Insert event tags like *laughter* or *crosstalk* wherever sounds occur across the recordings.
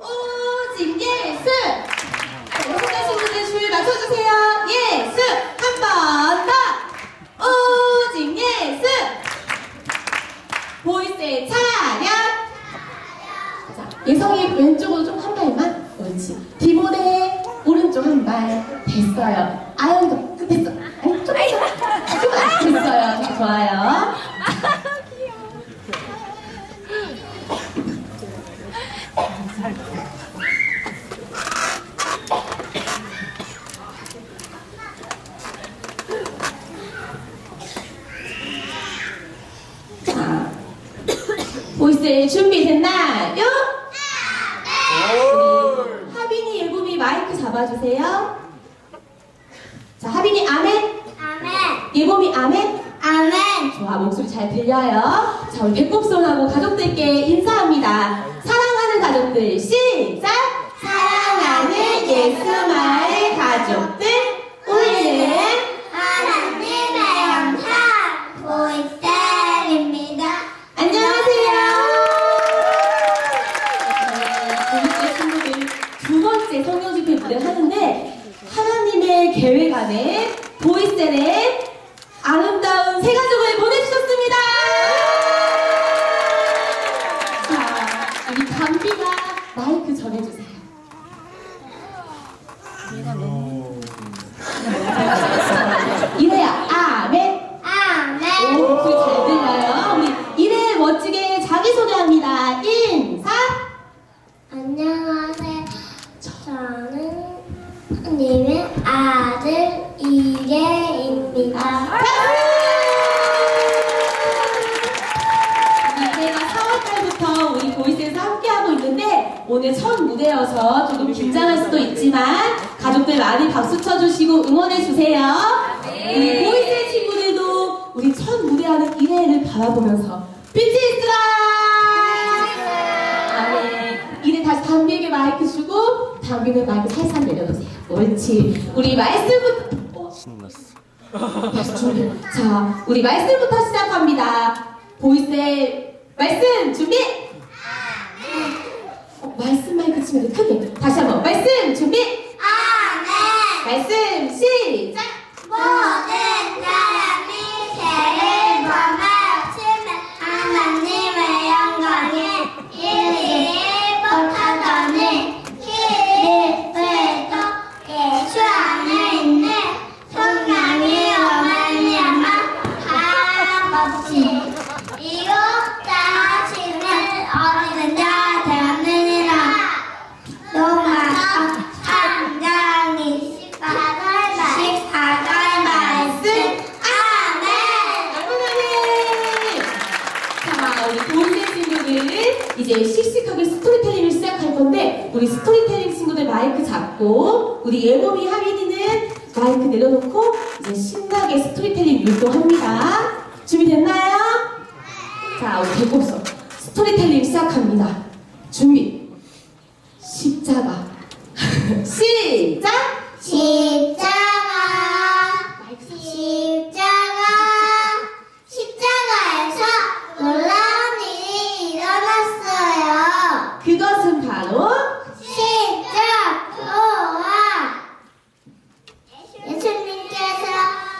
오직 예스! 자, 여기까지 친구들 줄 맞춰주세요. 예스! 한번 더! 오직 예스! 보이스의 차렷! 자, 예성이 왼쪽으로 좀 한 발만. 옳지. 디모네 오른쪽 한 발. 됐어요. 그 됐어. 아유, 좀, 좀, 좀, 됐어요. 자, 좋아요. 보이스 준비됐나요? 우리 하빈이, 예봄이 마이크 잡아주세요. 자, 하빈이 아멘, 아멘. 예봄이 아멘. 아멘. 좋아, 목소리 잘 들려요. 자, 우리 배꼽손하고 가족들께 인사합니다. 사랑하는 가족들, 시작! 사랑하는 예수마을 가족 두 번째 성경 집회 무대를 하는데 하나님의 계획 안에 보이스의 아름다운 새 가족을 보내주셨습니다. 자, 우리 담비가 마이크 전해주세요. 이래야 아멘. 아멘. 오, 목소리 잘 들려요. 우리 이래 멋지게 자기소개합니다. 인사. 안녕하세요. 저는 님의 아들 이래입니다. 이제가 4월달부터 우리 보이스에서 함께하고 있는데 오늘 첫 무대여서 조금 긴장할 수도 있지만 가족들 많이 박수 쳐주시고 응원해주세요. 우리 보이스 친구들도 우리 첫 무대하는 이래를 바라보면서 빛이 있으라! 아멘. 이래 다시 담비에게 마이크 주고 담비는 마이크 살살 내려놓으세요. 옳지. 우리 말씀부터 어, 신났어. 다시 준비. 자, 우리 말씀부터 시작합니다. 보이스의 말씀 준비. 어, 말씀 마이크 치면 돼, 크게. 다시 한번 말씀 준비. 아멘. 말씀 시작. 모든 사람이 죄를 범하였으면 하나님의 영광에 이르지 못하더니 그리스도 예수 안에 있는 성령이 어머니야마 값없이 이곳 다시는 어디든 다 되었느니라 로마서 3장 24절 말씀 아멘 아멘. 자, 우리 보이스 친구들 이제 씩씩하게 스토리텔링을 시작할 건데 우리 스토리텔링 친구들 마이크 잡고 우리 예범이 하빈이는 마이크 내려놓고 이제 신나게 스토리텔링 율동합니다. 준비됐나요? 자, 우리 배꼽서 스토리텔링 시작합니다. 준비. 십자가. *laughs* 시작. 십자가 마이크 잡- 십자가 십자가에서 놀라운 일이 일어났어요 그것은 바로 십자가와 예수님께서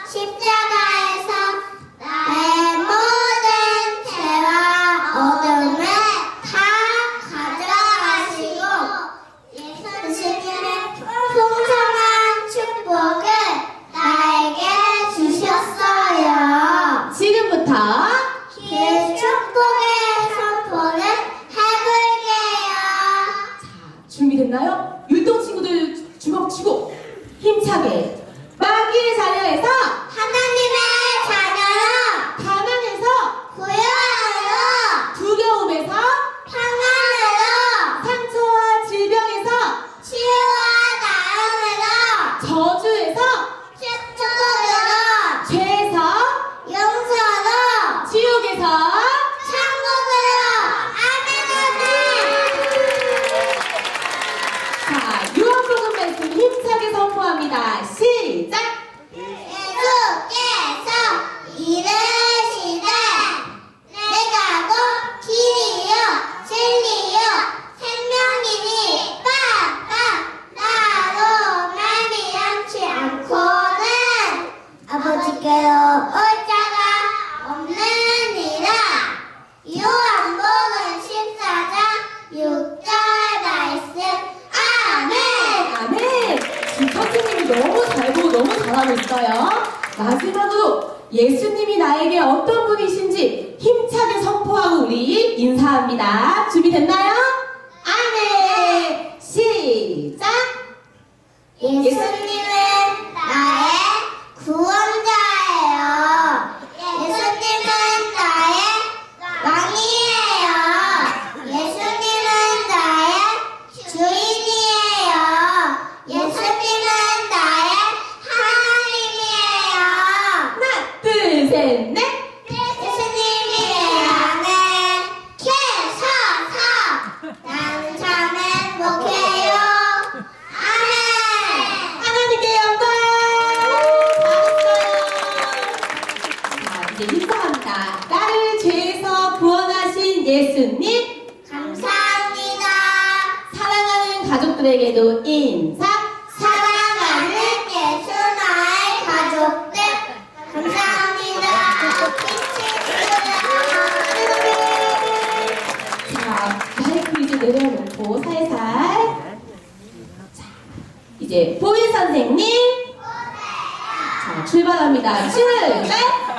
십자가에서 나의 모든 죄와 어둠을 다 가져가시고 예수님의 풍성한 축복을 나에게 주셨어요. 지금부터 그 축복의 선포를 해볼게요. 자, 준비됐나요? 율동 친구들 주먹 쥐고 힘차게 마귀의 자녀에서 하나님의 자녀로 가난에서 구원하여 두려움에서 평안으로 상처와 질병에서 치유와 나음으로 저주에서 축복으로 죄에서 용서로 지옥에서 너무 잘 보고 너무 잘하고 있어요. 마지막으로 예수님이 나에게 어떤 분이신지 힘차게 선포하고 우리 인사합니다. 준비됐나요? 인사합니다. 나를 죄에서 구원하신 예수님, 감사합니다. 사랑하는 가족들에게도 인사. 사랑하는 예수 나의 가족들 감사합니다. 자, 마이크 이제 내려놓고 살살. 자, 이제 보인 선생님. 자, 출발합니다. 출발!